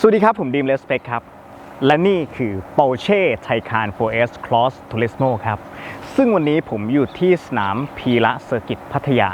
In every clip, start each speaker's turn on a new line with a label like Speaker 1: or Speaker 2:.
Speaker 1: สวัสดีครับ ผมดีมเลสเปคครับ และนี่คือ Porsche Taycan 4S Cross Turismo ครับ ซึ่งวันนี้ผมอยู่ที่สนามพีระเซอร์กิตพัทยา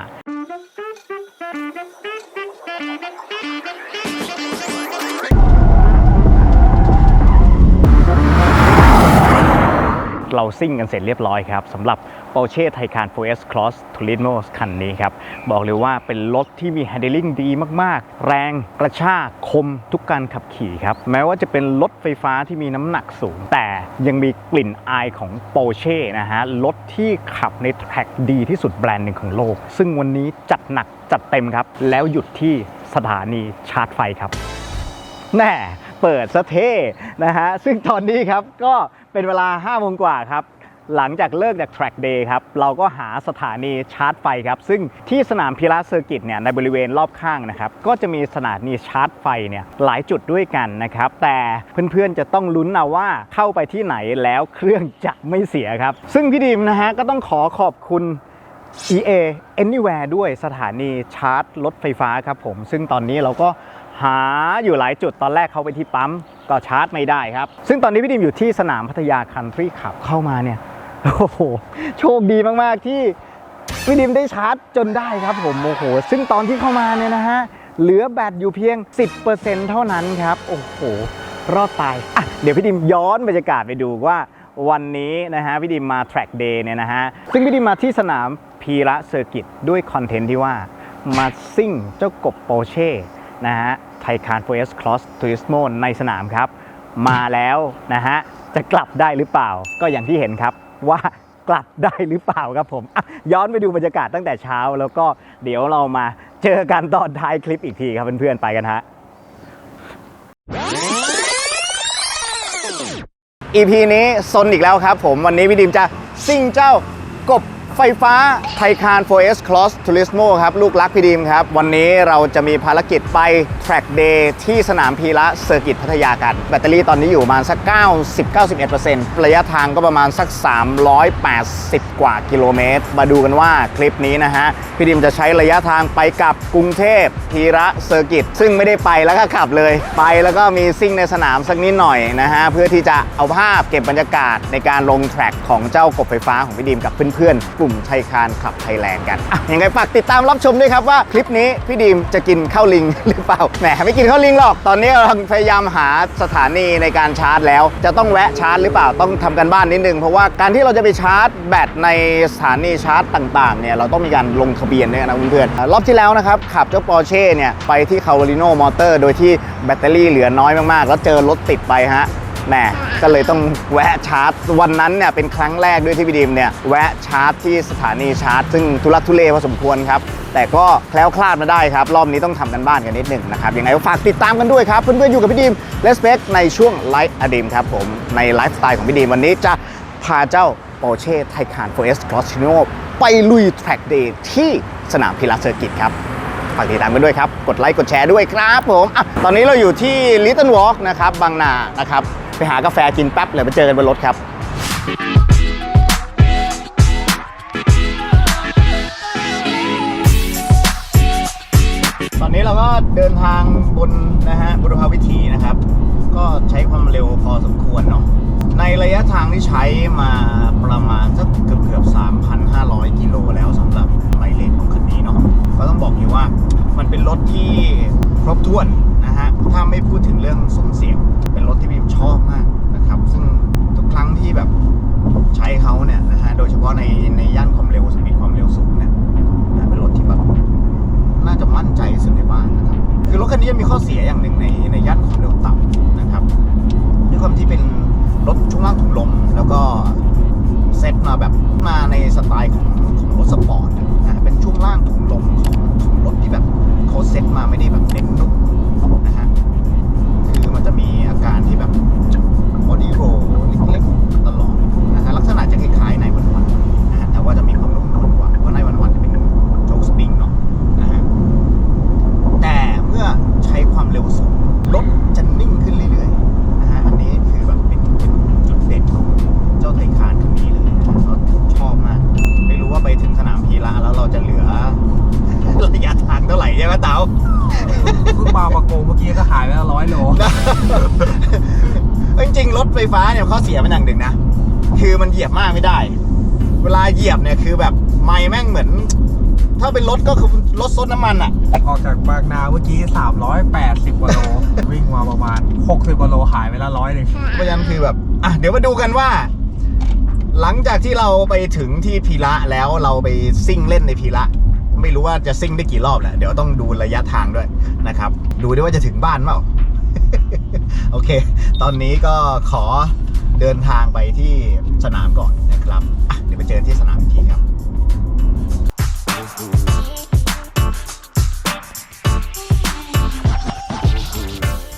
Speaker 1: เราซิ่งกันเสร็จเรียบร้อยครับสำหรับ Porsche Taycan 4S Cross Turismo คันนี้ครับ บอกเลยว่าเป็นรถที่มี handling ดีมาก ๆ แรงกระชากคมทุกการขับขี่ครับ แม้ว่าจะเป็นรถไฟฟ้าที่มีน้ำหนักสูง แต่ยังมีกลิ่นอายของ Porsche นะฮะ รถที่ขับในแทร็กดีที่สุดแบรนด์หนึ่งของโลก ซึ่งวันนี้จัดหนักจัดเต็มครับ แล้วหยุดที่สถานีชาร์จไฟครับ แน่เปิดสะเท่นะฮะ ซึ่งตอนนี้ครับก็ เป็นเวลา5โมงกว่าครับ หลังจากเลิกจาก Track Day ครับ เราก็หาสถานีชาร์จไฟครับ ซึ่งที่สนามพิระเซอร์กิตเนี่ยในบริเวณรอบข้างนะครับ ก็จะมีสถานีชาร์จไฟเนี่ยหลายจุดด้วยกันนะครับ แต่เพื่อนๆจะต้องลุ้นเอาว่าเข้าไปที่ไหนแล้วเครื่องจะไม่เสียครับ ซึ่งพี่ดิมนะฮะก็ต้องขอขอบคุณ EA Anywhere ด้วยสถานีชาร์จรถไฟฟ้าครับผม ซึ่งตอนนี้เราก็หาอยู่หลายจุดตอนแรกเขาไปที่ปั๊ม ก็ชาร์จไม่ได้ครับ ซึ่งตอนนี้พี่ดิมอยู่ที่สนามพัทยาคันทรีขับเข้ามาเนี่ยโอ้โหโชคดีมากๆที่พี่ดิมได้ชาร์จจนได้ครับผมโอ้โห ซึ่งตอนที่เข้ามาเนี่ยนะฮะเหลือแบตอยู่เพียง 10%เท่านั้นครับโอ้โหรอดตายอะเดี๋ยวพี่ดิมย้อนบรรยากาศไปดูว่าวันนี้นะฮะพี่ดิมมา Track Day เนี่ยนะฮะซึ่งพี่ดิมมาที่สนามพีระเซอร์กิตด้วยคอนเทนต์ที่ว่ามาซิ่งเจ้ากบโปเช่นะฮะ ไทคาน 4S Cross Turismo ในสนามครับ มาแล้วนะฮะ จะกลับได้หรือเปล่า ก็อย่างที่เห็นครับว่ากลับได้หรือเปล่าครับผม ย้อนไปดูบรรยากาศตั้งแต่เช้า แล้วก็เดี๋ยวเรามาเจอกันตอนท้ายคลิปอีกทีครับเพื่อนๆไปกันฮะ EP นี้ซนอีกแล้วครับผมวันนี้พี่ดิมจะซิ่งเจ้ากบ ไฟฟ้าไทคาน 4S Cross Turismo ครับ ลูกรักพี่ดิมครับ วันนี้เราจะมีภารกิจไป Track Day ที่สนามพีระเซอร์กิตพัทยากัน แบตเตอรี่ตอนนี้อยู่ประมาณสัก 90-91%ระยะทางก็ประมาณสัก 380 กว่ากิโลเมตร มาดูกันว่าคลิปนี้นะฮะ พี่ดิมจะใช้ระยะทางไปกับกรุงเทพพีระเซอร์กิตซึ่งไม่ได้ไปแล้วก็ขับเลย ไปแล้วก็มีซิ่งในสนามสักนิดหน่อยนะฮะเพื่อที่จะเอาภาพเก็บบรรยากาศในการลงแทร็กของเจ้ากบไฟฟ้าของพี่ดิมกับเพื่อนๆลุ่มไทยคานขับไทยแลนด์กันอะยังไงฝากติดตามรับชมด้วยครับว่าคลิปนี้พี่ดิมจะกินข้าวลิงหรือเปล่าแหมไม่กินข้าวลิงหรอก ตอนนี้เราพยายามหาสถานีในการชาร์จแล้ว จะต้องแวะชาร์จหรือเปล่าต้องทำกันบ้านนิดนึงเพราะว่าการที่เราจะไปชาร์จแบตในสถานีชาร์จต่างๆเนี่ยเราต้องมีการลงทะเบียนด้วยนะเพื่อนๆรอบที่แล้วนะครับขับเจ้าปอร์เช่เนี่ยไปที่คาวาริโนมอเตอร์โดยที่แบตเตอรี่เหลือน้อยมากๆ แล้วเจอรถติดไปฮะ แหมก็เลยต้องแวะชาร์จ วันนั้นเนี่ยเป็นครั้งแรกด้วยที่พี่ดิมเนี่ยแวะชาร์จที่สถานีชาร์จ ซึ่งทุลักทุเลพอสมควรครับ แต่ก็แคล้วคลาดมาได้ครับ รอบนี้ต้องทำกันบ้านกันนิดหนึ่งนะครับยังไงฝากติดตามกันด้วยครับ เพื่อนๆอยู่กับพี่ดิมเลสเ c กในช่วงไลฟ์อดีมครับผมในไลฟ์สไตล์ของพี่ดิมวันนี้จะพาเจ้า Porsche Taycan 4S Cross t u r o ไปลุย Track Day ที่สนามพิลาเซอร์กิตครับฝากติดตามกันด้วยครับ กดไลค์ กดแชร์ด้วยครับผมอตอนนี้เราอยู่ที่ Little Walk นะครับ บางนา นะครับ ไปหากาแฟกินแป๊บเลยไปเจอกันบนรถครับตอนนี้เราก็เดินทางบนนะฮะบุรพาวิถีนะครับ ก็ใช้ความเร็วพอสมควรเนาะในระยะทางที่ใช้มาประมาณสักเกือบเกือบ3,500 กิโลแล้วสำหรับไมเลนของคันนี้เนาะก็ต้องบอกอยู่ว่ามันเป็นรถที่ครบถ้วนนะฮะถ้าไม่พูดถึงเรื่องซุ้มเสียง ไฟฟ้าเนี่ยข้อเสียมันอย่างหนึ่งนะ คือมันเหยียบมากไม่ได้ เวลาเหยียบเนี่ยคือแบบไม่แม่งเหมือน ถ้าเป็นรถก็คือรถซดน้ำมันอะ
Speaker 2: ออกจากบางนาเมื่อกี้ 380กว่าโล วิ่งมาประมาณ 60กว่าโลหายไปแล้วร้อยหนึ่ง
Speaker 1: เพราะฉะนั้นคือแบบอะเดี๋ยวมาดูกันว่า หลังจากที่เราไปถึงที่พีระแล้วเราไปซิ่งเล่นในพีระไม่รู้ว่าจะซิ่งได้กี่รอบแหละเดี๋ยวต้องดูระยะทางด้วยนะครับ ดูด้วยว่าจะถึงบ้านเปล่า โอเค ตอนนี้ก็ขอเดินทางไปที่สนามก่อนนะครับเดี๋ยวไปเจอที่สนามอีกทีครับ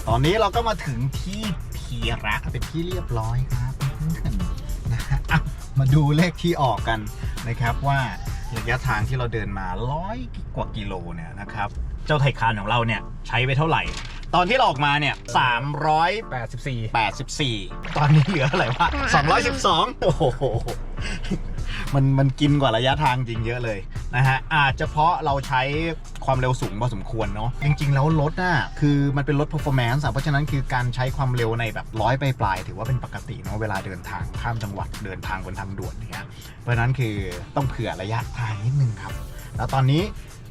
Speaker 1: ตอนนี้เราก็มาถึงที่พีระเป็นที่เรียบร้อยครับนะฮะอะมาดูเลขที่ออกกันนะครับว่าระยะทางที่เราเดินมาร้อยกว่ากิโลเนี่ยนะครับ เจ้าไทคานของเราเนี่ยใช้ไปเท่าไหร่ ตอนที่เราออกมาเนี่ย300
Speaker 2: 84
Speaker 1: 84 ตอนนี้เหลืออะไรวะ212 โอ้โห มันมันกินกว่าระยะทางจริงเยอะเลยนะฮะ อาจจะเพราะเราใช้ความเร็วสูงพอสมควรเนาะ จริง ๆ แล้วรถน่ะคือมันเป็นรถ performance อะเพราะฉะนั้นคือการใช้ความเร็วในแบบร้อยปลายๆถือว่าเป็นปกติเนาะเวลาเดินทางข้ามจังหวัดเดินทางบนทางด่วนอย่างเงี้ยเพราะฉะนั้นคือต้องเผื่อระยะทางนิดนึงครับ แล้วตอนนี้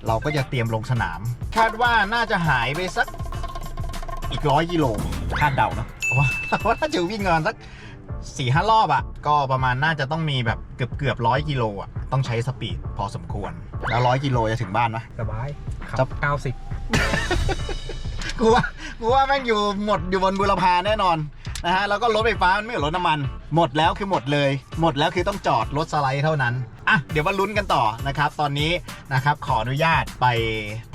Speaker 1: เราก็จะเตรียมลงสนาม คาดว่าน่าจะหายไปสัก อีกร้อยกิโลคาดเดาเนอะเพราะว่าเพราะว่าถ้าจะวิ่งเงินสักสี่ห้ารอบอะก็ประมาณน่าจะต้องมีแบบเกือบเกือบร้อยกิโลอะต้องใช้สปีดพอสมควร แล้วร้อยกิโลจะถึงบ้านไหม
Speaker 2: สบายขั
Speaker 1: ครับ
Speaker 2: บ
Speaker 1: กูว่ากูว่าแม่งอยู่หมดอยู่บนบุรพาแน่นอนนะฮะแล้วก็รถไฟฟ้ามันไม่เหมือนรถน้ำมัน หมดแล้วคือหมดเลย หมดแล้วคือต้องจอดรถสไลด์เท่านั้น อะเดี๋ยวมาลุ้นกันต่อนะครับ ตอนนี้นะครับขออนุญาตไป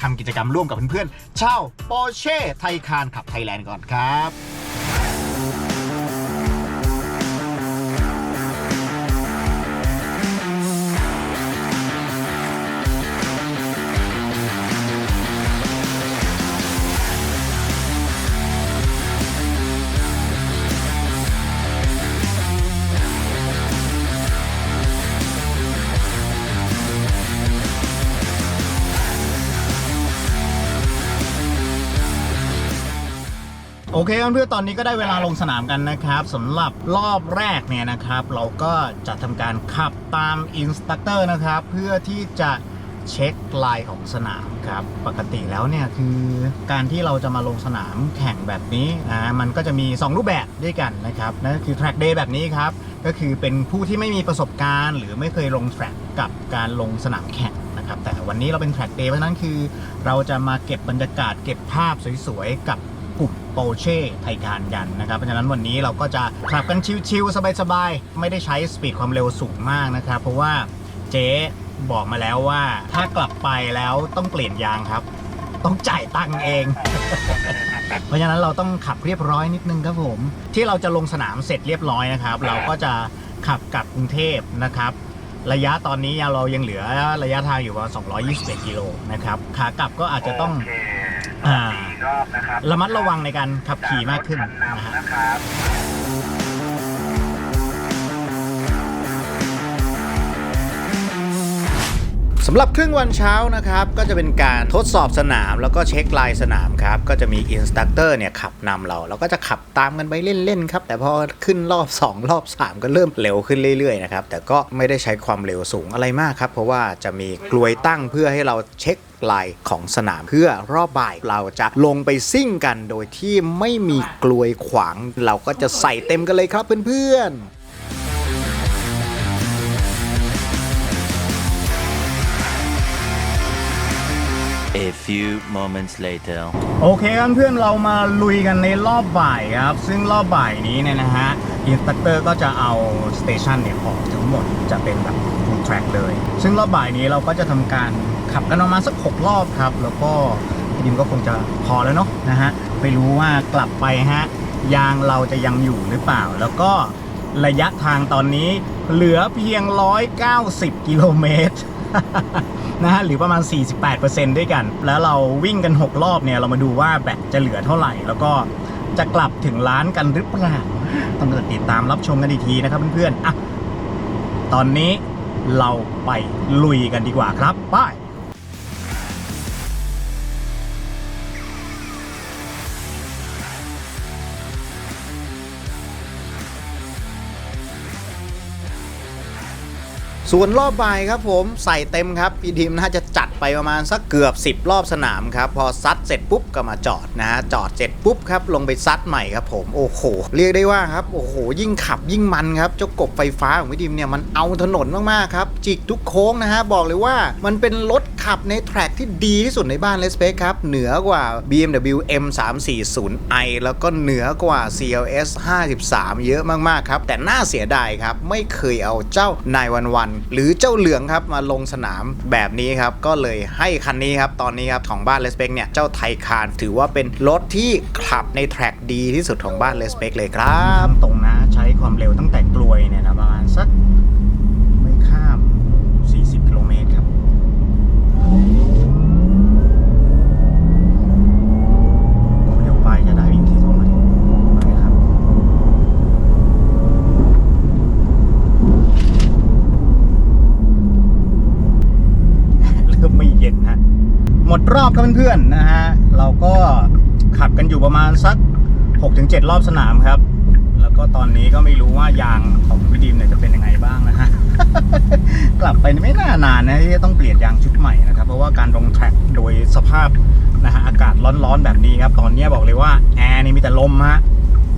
Speaker 1: ทำกิจกรรมร่วมกับเพื่อนๆเช่าปอร์เช่ไทยคานขับไทยแลนด์ก่อนครับ อเคเพื่อนตอนนี้ก็ได้เวลาลงสนามกันนะครับสำหรับรอบแรกเนี่ยนะครับ เราก็จะทำการขับตามอินสตัคเตอร์นะครับ เพื่อที่จะเช็คลายของสนามครับปกติแล้วเนี่ยคือการที่เราจะมาลงสนามแข่งแบบนี้นะมันก็จะมี 2 รูปแบบด้วยกันนะครับนั่นคือ track day แบบนี้ครับก็คือเป็นผู้ที่ไม่มีประสบการณ์ หรือไม่เคยลงแทร็กกับการลงสนามแข่งนะครับแต่วันนี้เราเป็น track day เพราะฉะนั้นคือ เราจะมาเก็บบรรยากาศเก็บภาพสวยๆกับ กลุ่มโปเช่ไทยการกันนะครับ เพราะฉะนั้นวันนี้เราก็จะขับกันชิวๆสบายๆ ไม่ได้ใช้สปีดความเร็วสูงมากนะครับ เพราะว่าเจ๊บอกมาแล้วว่า ถ้ากลับไปแล้วต้องเปลี่ยนยางครับ ต้องจ่ายตังค์เอง เพราะฉะนั้นเราต้องขับเรียบร้อยนิดนึงครับผม ที่เราจะลงสนามเสร็จเรียบร้อยนะครับ เราก็จะขับกลับกรุงเทพนะครับระยะตอนนี้เรายังเหลือระยะทางอยู่ประมาณ221 กิโลนะครับ ขากลับก็อาจจะต้อง อ่าระมัดระวังในการขับขี่มากขึ้นนะฮะสำหรับครึ่งวันเช้านะครับ ก็จะเป็นการทดสอบสนามแล้วก็เช็คลายสนามครับ ก็จะมีอินสตัคเตอร์เนี่ยขับนำเรา แล้วก็จะขับตามกันไปเล่น ๆ ครับ แต่พอขึ้นรอบ 2 รอบ 3 ก็เริ่มเร็วขึ้นเรื่อย ๆ นะครับ แต่ก็ไม่ได้ใช้ความเร็วสูงอะไรมากครับ เพราะว่าจะมีกลวยตั้งเพื่อให้เราเช็ค ลายของสนามเพื่อรอบบ่ายเราจะลงไปซิ่งกันโดยที่ไม่มีกลวยขวาง เราก็จะใส่เต็มกันเลยครับเพื่อนๆ
Speaker 3: A few moments later.
Speaker 1: โอเคครับเพื่อนเรามาลุยกันในรอบบ่ายครับ ซึ่งรอบบ่ายนี้เนี่ยนะฮะอินสตัคเตอร์ก็จะเอาสเตชันเนี่ยออกทั้งหมดจะเป็นแบบ full track เลย ซึ่งรอบบ่ายนี้เราก็จะทำการขับกันประมาณสัก 6 รอบครับ แล้วก็พี่ดิมก็คงจะพอแล้วเนาะนะฮะไม่รู้ว่ากลับไปฮะยางเราจะยังอยู่หรือเปล่า แล้วก็ระยะทางตอนนี้เหลือเพียง 190 กิโลเมตร นะฮะหรือประมาณ 48%ด้วยกัน แล้วเราวิ่งกัน 6 รอบเนี่ย เรามาดูว่าแบตจะเหลือเท่าไหร่ แล้วก็จะกลับถึงร้านกันหรือเปล่าต้องติดตามรับชมกันอีกทีนะครับเพื่อนๆอะตอนนี้เราไปลุยกันดีกว่าครับไป ส่วนรอบบ่ายครับผมใส่เต็มครับพี่ทีมน่าจะจัดไปประมาณสักเกือบ 10 รอบสนามครับ พอซัดเสร็จปุ๊บก็มาจอดนะฮะจอดเสร็จปุ๊บครับลงไปซัดใหม่ครับผมโอ้โหเรียกได้ว่าครับโอ้โหยิ่งขับยิ่งมันครับเจ้ากบไฟฟ้าของพี่ทีมเนี่ยมันเอาถนนมากๆครับจิกทุกโค้งนะฮะบอกเลยว่ามันเป็นรถขับในแทร็กที่ดีที่สุดในบ้านเลสเปคครับเหนือกว่า BMW M340i แล้วก็เหนือกว่า CLS 53 เยอะมากๆครับแต่น่าเสียดายครับไม่เคยเอาเจ้านายวันวันหรือเจ้าเหลืองครับมาลงสนามแบบนี้ครับ ก็เลยให้คันนี้ครับ ตอนนี้ครับของบ้านเลสเปกเนี่ย เจ้าไทคานถือว่าเป็นรถที่ขับในแทร็กดีที่สุดของบ้านเลสเปกเลยครับ ตรงนะใช้ความเร็วตั้งแต่กลวยเนี่ยนะประมาณสัก ไม่ข้าม 40 กิโลเมตรครับ เดี๋ยวไปจะได้วิ่งที่เท่าไหร่ไปครับ เริ่มไม่เย็นฮะ หมดรอบครับเพื่อนๆนะฮะเราก็ขับกันอยู่ประมาณสัก 6-7 รอบสนามครับ แล้วก็ตอนนี้ก็ไม่รู้ว่ายางของพี่ดีมเนี่ยจะเป็นยังไงบ้างนะฮะกลับไปไม่น่านานนะที่จะต้องเปลี่ยนยางชุดใหม่นะครับ เพราะว่าการลงแทร็กโดยสภาพนะฮะอากาศร้อนๆแบบนี้ครับ ตอนนี้บอกเลยว่าแอร์นี่มีแต่ลมฮะ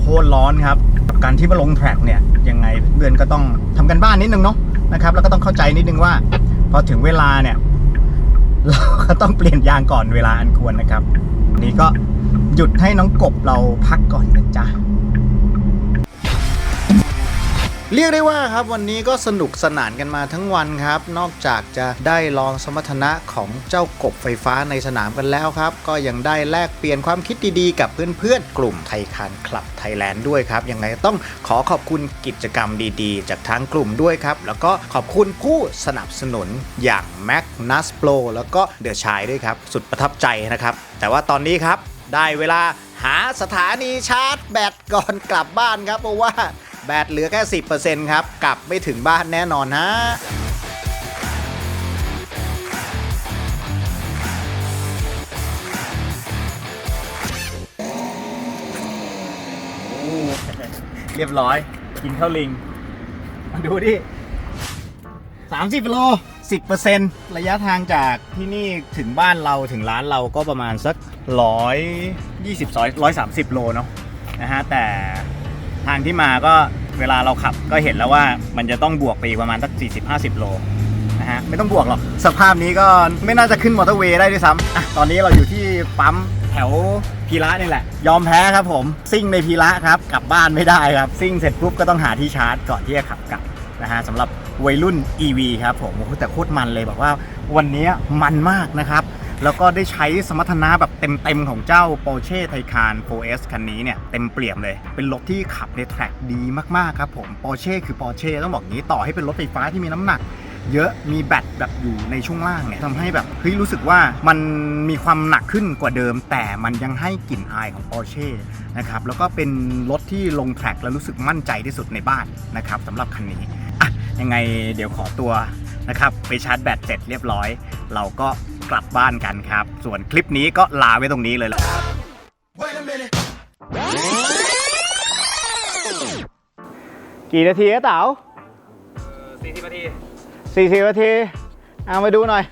Speaker 1: โคตรร้อนครับการที่มาลงแทร็กเนี่ยยังไงเพื่อนก็ต้องทำกันบ้านนิดนึงเนาะนะครับแล้วก็ต้องเข้าใจนิดนึงว่า พอถึงเวลาเนี่ย เราก็ต้องเปลี่ยนยางก่อนเวลาอันควรนะครับนนี้ก็หยุดให้น้องกบเราพักก่อนนะจ๊ะ เรียกได้ว่าครับวันนี้ก็สนุกสนานกันมาทั้งวันครับ นอกจากจะได้ลองสมรรถนะของเจ้ากบไฟฟ้าในสนามกันแล้วครับ ก็ยังได้แลกเปลี่ยนความคิดดีๆ กับเพื่อนๆ กลุ่มไทยคานคลับไทยแลนด์ด้วยครับ ยังไงต้องขอขอบคุณกิจกรรมดีๆ จากทางกลุ่มด้วยครับ แล้วก็ขอบคุณผู้สนับสนุนอย่าง Mac n a s Pro แล้วก็เดอะชายด้วยครับ สุดประทับใจนะครับ แต่ว่าตอนนี้ครับได้เวลาหาสถานีชาร์จแบตก่อนกลับบ้านครับเพราะว่า แบตเหลือแค่ 10%ครับ กลับไม่ถึงบ้านแน่นอนฮะเรียบร้อย กินข้าวลิง มาดูดิ 30โล 10%ระยะทางจากที่นี่ถึงบ้านเราถึงร้านเราก็ประมาณสัก 120 130 โลเนาะนะฮะแต่ ทางที่มาก็เวลาเราขับก็เห็นแล้วว่ามันจะต้องบวกไปอีกประมาณสัก 40-50 โลนะฮะไม่ต้องบวกหรอก สภาพนี้ก็ไม่น่าจะขึ้นมอเตอร์เวย์ได้ด้วยซ้ำอะตอนนี้เราอยู่ที่ปั๊มแถวพีระนี่แหละ ยอมแพ้ครับผม ซิ่งในพีระครับ กลับบ้านไม่ได้ครับ ซิ่งเสร็จปุ๊บก็ต้องหาที่ชาร์จก่อนที่จะขับกลับนะฮะสำหรับวัยรุ่น EV ครับผมแต่โคตรมันเลยบอกว่าวันนี้มันมากนะครับ แล้วก็ได้ใช้สมรรถนะแบบเต็มๆของเจ้า Porsche Taycan 4S คันนี้เนี่ยเต็มเปี่ยมเลย เป็นรถที่ขับในแทร็กดีมากๆครับผม Porsche คือ Porsche ต้องบอกงี้ต่อให้เป็นรถไฟฟ้าที่มีน้ำหนักเยอะมีแบตแบบอยู่ในช่วงล่างเนี่ยทำให้แบบเฮ้ยรู้สึกว่ามันมีความหนักขึ้นกว่าเดิม แต่มันยังให้กลิ่นอายของ Porsche นะครับแล้วก็เป็นรถที่ลงแทร็กแล้วรู้สึกมั่นใจที่สุดในบ้านนะครับสำหรับคันนี้อะยังไงเดี๋ยวขอตัวนะครับไปชาร์จแบตเสร็จเรียบร้อย เราก็ กลับบ้านกันครับ ส่วนคลิปนี้ก็ลาไว้ตรงนี้เลยละกี่นาทีเต๋า
Speaker 2: 40นาที
Speaker 1: 40นาที เอามาดูหน่อย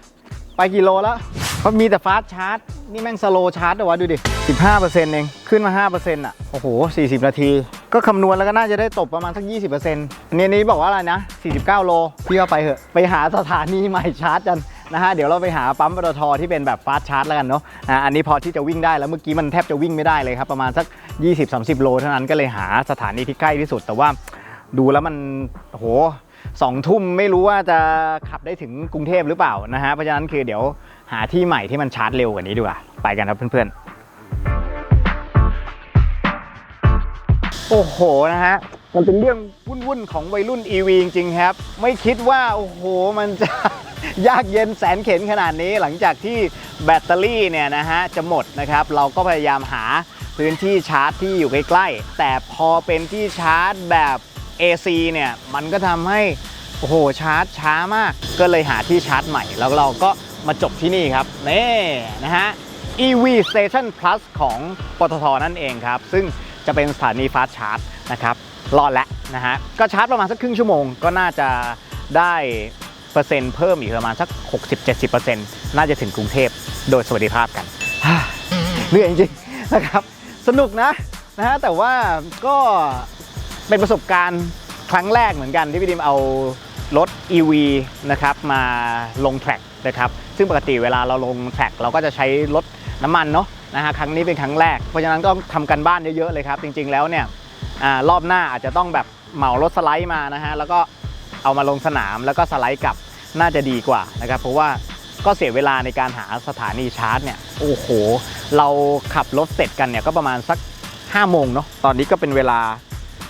Speaker 1: ไปกี่โลแล้วเขามีแต่ฟาสต์ชาร์จ นี่แม่งสโลว์ชาร์จเหรอวะดูดิ 15%เอง ขึ้นมา 5%อะ โอ้โห 40 นาที ก็คำนวณแล้วก็น่าจะได้ตบประมาณสัก 20%อันนี้อันนี้บอกว่าอะไรนะ 49 โล พี่ก็ไปเหอะ ไปหาสถานีใหม่ชาร์จกัน นะฮะเดี๋ยวเราไปหาปั๊มปตทที่เป็นแบบฟาสชาร์จแล้วกันเนาะอะอันนี้พอที่จะวิ่งได้แล้วเมื่อกี้มันแทบจะวิ่งไม่ได้เลยครับประมาณสัก 20-30 โลเท่านั้นก็เลยหาสถานีที่ใกล้ที่สุด แต่ว่าดูแล้วมันโอ้โหสองทุ่มไม่รู้ว่าจะขับได้ถึงกรุงเทพหรือเปล่านะฮะเพราะฉะนั้นคือเดี๋ยวหาที่ใหม่ที่มันชาร์จเร็วกว่านี้ดีกว่าไปกันครับเพื่อนๆ โอ้โหนะฮะมันเป็นเรื่องวุ่นๆของวัยรุ่น EV จริงๆครับ ไม่คิดว่าโอ้โหมันจะ ยากเย็นแสนเข็นขนาดนี้หลังจากที่แบตเตอรี่เนี่ยนะฮะจะหมดนะครับ เราก็พยายามหาพื้นที่ชาร์จที่อยู่ใกล้ๆ แต่พอเป็นที่ชาร์จแบบ AC เนี่ยมันก็ทำให้โอ้โหชาร์จช้ามาก ก็เลยหาที่ชาร์จใหม่ แล้วเราก็มาจบที่นี่ครับนี่นะฮะ EV Station Plus ของปตทนั่นเองครับ ซึ่งจะเป็นสถานีฟาสชาร์จนะครับรอดแล้วนะฮะก็ชาร์จประมาณสักครึ่งชั่วโมงก็น่าจะได้ เปอร์เซ็นต์เพิ่มอีกประมาณสัก 60-70%น่าจะถึงกรุงเทพโดยสวัสดิภาพกันเหนื่อยจริงๆนะครับ สนุกนะนะฮะแต่ว่าก็เป็นประสบการณ์ครั้งแรกเหมือนกันที่พี่ดิมเอารถ EV นะครับมาลงแทร็กนะครับซึ่งปกติเวลาเราลงแทร็กเราก็จะใช้รถน้ำมันเนาะนะฮะครั้งนี้เป็นครั้งแรก เพราะฉะนั้นก็ทำกันบ้านเยอะๆเลยครับ จริงๆแล้วเนี่ยอรอบหน้าอาจจะต้องแบบเหมารถสไลด์มานะฮะแล้วก็ เอามาลงสนามแล้วก็สไลด์กลับน่าจะดีกว่านะครับเพราะว่าก็เสียเวลาในการหาสถานีชาร์จเนี่ยโอ้โห เราขับรถเสร็จกันเนี่ยก็ประมาณสัก5โมงเนาะตอนนี้ก็เป็นเวลา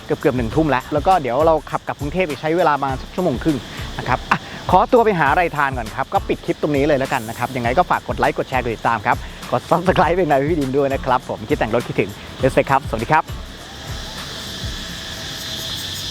Speaker 1: เกือบเกือบหนึ่งทุ่มแล้ว แล้วก็เดี๋ยวเราขับกลับกรุงเทพอีกใช้เวลาประมาณสักชั่วโมงครึ่งนะครับอะขอตัวไปหาอะไรทานก่อนครับ ก็ปิดคลิปตรงนี้เลยแล้วกันนะครับ ยังไงก็ฝากกดไลค์กดแชร์กดติดตามครับ กด subscribe เป็นนายพี่ดิมด้วยนะครับ ผมคิดแต่งรถคิดถึงเดสเซครับ สวัสดีครับ